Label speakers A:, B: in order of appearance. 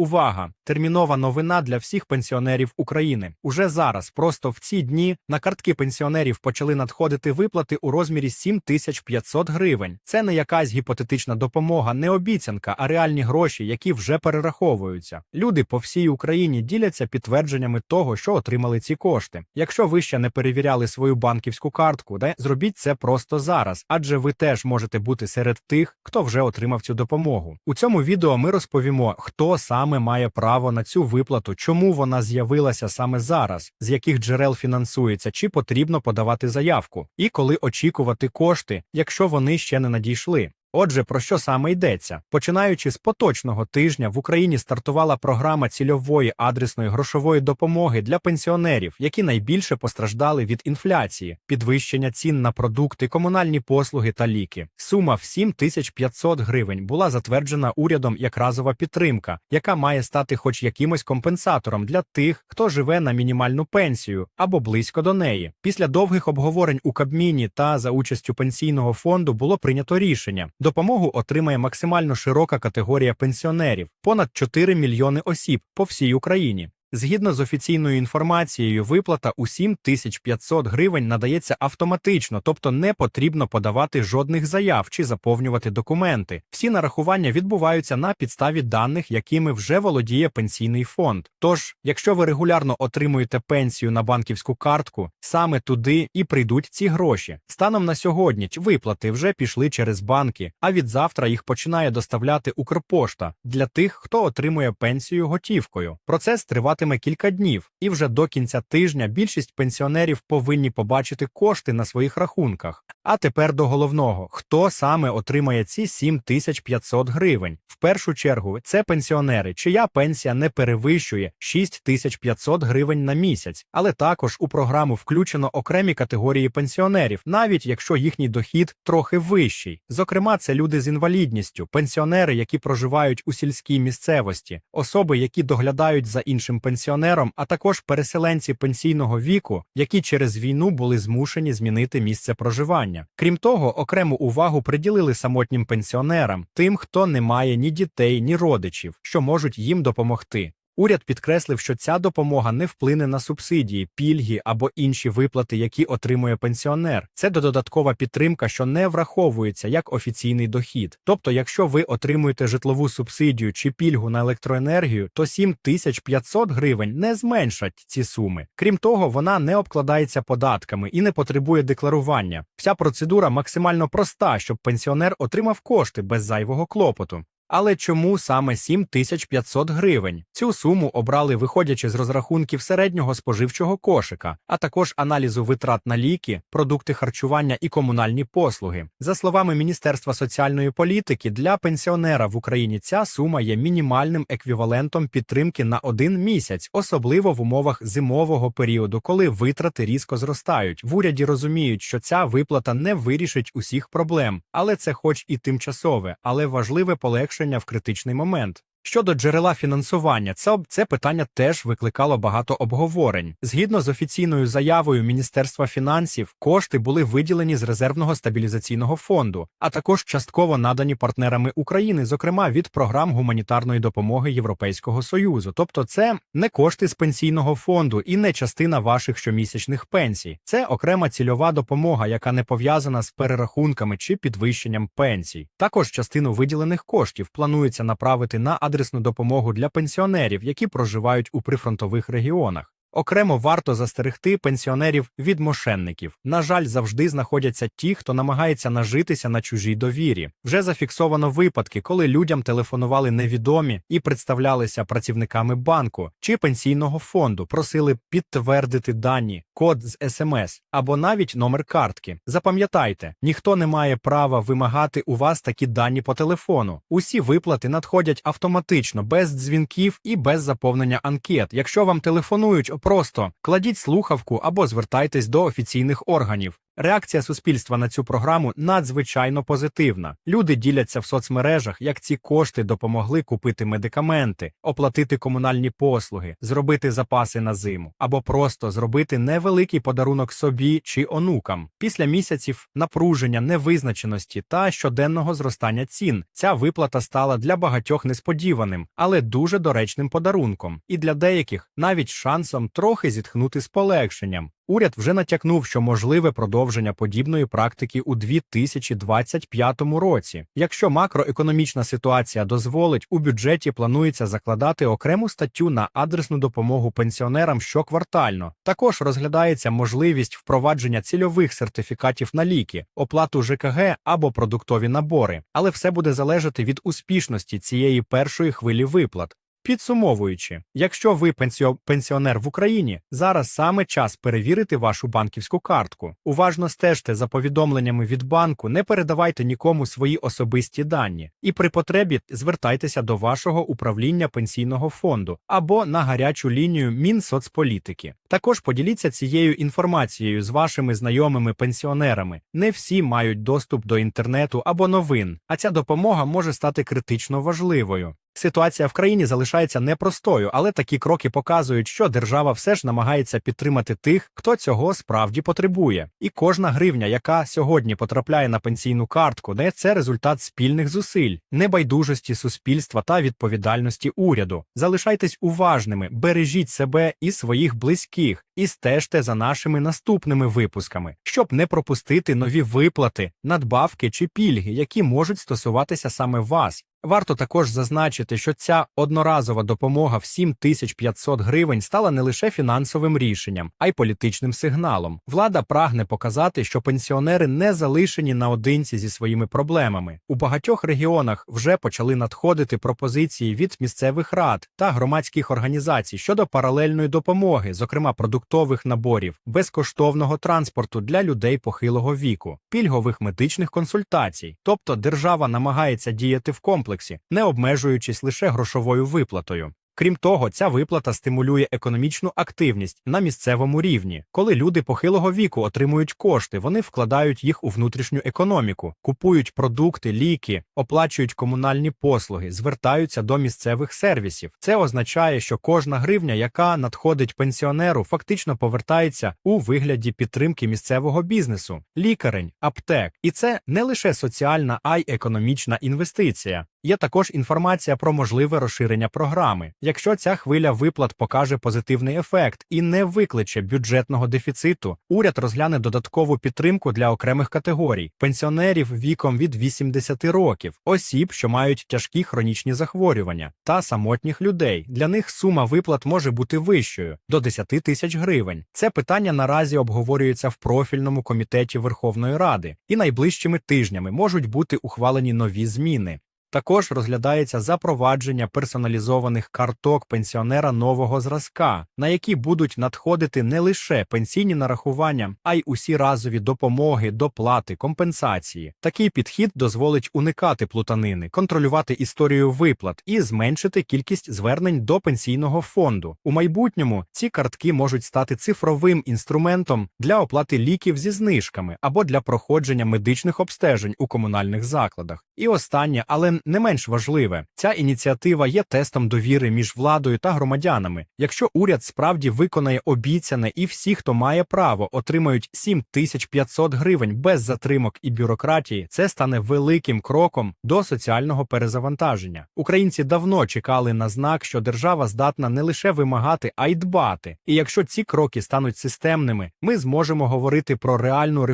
A: Увага! Термінова новина для всіх пенсіонерів України. Уже зараз, просто в ці дні, на картки пенсіонерів почали надходити виплати у розмірі 7500 гривень. Це не якась гіпотетична допомога, не обіцянка, а реальні гроші, які вже перераховуються. Люди по всій Україні діляться підтвердженнями того, що отримали ці кошти. Якщо ви ще не перевіряли свою банківську картку, де зробіть це просто зараз, адже ви теж можете бути серед тих, хто вже отримав цю допомогу. У цьому відео ми розповімо, хто саме має право на цю виплату, чому вона з'явилася саме зараз, з яких джерел фінансується, чи потрібно подавати заявку, і коли очікувати кошти, якщо вони ще не надійшли. Отже, про що саме йдеться? Починаючи з поточного тижня в Україні стартувала програма цільової адресної грошової допомоги для пенсіонерів, які найбільше постраждали від інфляції, підвищення цін на продукти, комунальні послуги та ліки. Сума в 7500 гривень була затверджена урядом як разова підтримка, яка має стати хоч якимось компенсатором для тих, хто живе на мінімальну пенсію або близько до неї. Після довгих обговорень у Кабміні та за участю пенсійного фонду було прийнято рішення. Допомогу отримає максимально широка категорія пенсіонерів понад 4 мільйони осіб по всій Україні. Згідно з офіційною інформацією, виплата у 7500 гривень надається автоматично, тобто не потрібно подавати жодних заяв чи заповнювати документи. Всі нарахування відбуваються на підставі даних, якими вже володіє пенсійний фонд. Тож, якщо ви регулярно отримуєте пенсію на банківську картку, саме туди і прийдуть ці гроші. Станом на сьогодні виплати вже пішли через банки, а від завтра їх починає доставляти Укрпошта для тих, хто отримує пенсію готівкою. Процес триватиме кілька днів, і вже до кінця тижня більшість пенсіонерів повинні побачити кошти на своїх рахунках. А тепер до головного: хто саме отримає ці 7500 гривень? В першу чергу це пенсіонери, чия пенсія не перевищує 6500 гривень на місяць, але також у програму включено окремі категорії пенсіонерів, навіть якщо їхній дохід трохи вищий. Зокрема, це люди з інвалідністю, пенсіонери, які проживають у сільській місцевості, особи, які доглядають за іншим пенсіонером, а також переселенці пенсійного віку, які через війну були змушені змінити місце проживання. Крім того, окрему увагу приділили самотнім пенсіонерам, тим, хто не має ні дітей, ні родичів, що можуть їм допомогти. Уряд підкреслив, що ця допомога не вплине на субсидії, пільги або інші виплати, які отримує пенсіонер. Це додаткова підтримка, що не враховується як офіційний дохід. Тобто, якщо ви отримуєте житлову субсидію чи пільгу на електроенергію, то 7500 гривень не зменшать ці суми. Крім того, вона не обкладається податками і не потребує декларування. Вся процедура максимально проста, щоб пенсіонер отримав кошти без зайвого клопоту. Але чому саме 7500 гривень? Цю суму обрали виходячи з розрахунків середнього споживчого кошика, а також аналізу витрат на ліки, продукти харчування і комунальні послуги. За словами Міністерства соціальної політики, для пенсіонера в Україні ця сума є мінімальним еквівалентом підтримки на один місяць, особливо в умовах зимового періоду, коли витрати різко зростають. В уряді розуміють, що ця виплата не вирішить усіх проблем, але це, хоч і тимчасове, але важливе полегшення в критичний момент. Щодо джерела фінансування, це, це питання теж викликало багато обговорень. Згідно з офіційною заявою Міністерства фінансів, кошти були виділені з резервного стабілізаційного фонду, а також частково надані партнерами України, зокрема від програм гуманітарної допомоги Європейського союзу. Тобто, це не кошти з пенсійного фонду і не частина ваших щомісячних пенсій. Це окрема цільова допомога, яка не пов'язана з перерахунками чи підвищенням пенсій. Також частину виділених коштів планується направити на адресну допомогу для пенсіонерів, які проживають у прифронтових регіонах. Окремо варто застерегти пенсіонерів від мошенників. На жаль, завжди знаходяться ті, хто намагається нажитися на чужій довірі. Вже зафіксовано випадки, коли людям телефонували невідомі і представлялися працівниками банку чи пенсійного фонду, просили підтвердити дані, код з смс або навіть номер картки. Запам'ятайте, ніхто не має права вимагати у вас такі дані по телефону. Усі виплати надходять автоматично, без дзвінків і без заповнення анкет. Якщо вам телефонують, просто кладіть слухавку або звертайтесь до офіційних органів. Реакція суспільства на цю програму надзвичайно позитивна. Люди діляться в соцмережах, як ці кошти допомогли купити медикаменти, оплатити комунальні послуги, зробити запаси на зиму або просто зробити невеликий подарунок собі чи онукам. Після місяців напруження, невизначеності та щоденного зростання цін ця виплата стала для багатьох несподіваним, але дуже доречним подарунком, і для деяких навіть шансом трохи зітхнути з полегшенням. Уряд вже натякнув, що можливе продовження подібної практики у 2025 році. Якщо макроекономічна ситуація дозволить, у бюджеті планується закладати окрему статтю на адресну допомогу пенсіонерам щоквартально. Також розглядається можливість впровадження цільових сертифікатів на ліки, оплату ЖКГ або продуктові набори, але все буде залежати від успішності цієї першої хвилі виплат. Підсумовуючи, якщо ви пенсіо- пенсіонер в Україні, зараз саме час перевірити вашу банківську картку. Уважно стежте за повідомленнями від банку, не передавайте нікому свої особисті дані, і при потребі звертайтеся до вашого управління пенсійного фонду або на гарячу лінію Мінсоцполітики. Також поділіться цією інформацією з вашими знайомими пенсіонерами. Не всі мають доступ до інтернету або новин, а ця допомога може стати критично важливою. Ситуація в країні залишається непростою, але такі кроки показують, що держава все ж намагається підтримати тих, хто цього справді потребує. І кожна гривня, яка сьогодні потрапляє на пенсійну картку, не це результат спільних зусиль, небайдужості суспільства та відповідальності уряду. Залишайтесь уважними, бережіть себе і своїх близьких, і стежте за нашими наступними випусками, щоб не пропустити нові виплати, надбавки чи пільги, які можуть стосуватися саме вас. Варто також зазначити, що ця одноразова допомога в 7500 гривень стала не лише фінансовим рішенням, а й політичним сигналом. Влада прагне показати, що пенсіонери не залишені наодинці зі своїми проблемами. У багатьох регіонах вже почали надходити пропозиції від місцевих рад та громадських організацій щодо паралельної допомоги, зокрема продуктових наборів, безкоштовного транспорту для людей похилого віку, пільгових медичних консультацій. Тобто держава намагається діяти в комплексі, не обмежуючись лише грошовою виплатою. Крім того, ця виплата стимулює економічну активність на місцевому рівні. Коли люди похилого віку отримують кошти, вони вкладають їх у внутрішню економіку, купують продукти, ліки, оплачують комунальні послуги, звертаються до місцевих сервісів. Це означає, що кожна гривня, яка надходить пенсіонеру, фактично повертається у вигляді підтримки місцевого бізнесу, лікарень, аптек. І це не лише соціальна, а й економічна інвестиція. Є також інформація про можливе розширення програми. Якщо ця хвиля виплат покаже позитивний ефект і не викличе бюджетного дефіциту, уряд розгляне додаткову підтримку для окремих категорій: пенсіонерів віком від 80 років, осіб, що мають тяжкі хронічні захворювання, та самотніх людей. Для них сума виплат може бути вищою до 10 тисяч гривень. Це питання наразі обговорюється в профільному комітеті Верховної Ради, і найближчими тижнями можуть бути ухвалені нові зміни. Також розглядається запровадження персоналізованих карток пенсіонера нового зразка, на які будуть надходити не лише пенсійні нарахування, а й усі разові допомоги, доплати, компенсації. Такий підхід дозволить уникати плутанини, контролювати історію виплат і зменшити кількість звернень до пенсійного фонду. У майбутньому ці картки можуть стати цифровим інструментом для оплати ліків зі знижками або для проходження медичних обстежень у комунальних закладах. І останнє, але не менш важливе, ця ініціатива є тестом довіри між владою та громадянами. Якщо уряд справді виконає обіцяне і всі, хто має право, отримають 7500 гривень без затримок і бюрократії, це стане великим кроком до соціального перезавантаження. Українці давно чекали на знак, що держава здатна не лише вимагати, а й дбати. І якщо ці кроки стануть системними, ми зможемо говорити про реальну реформу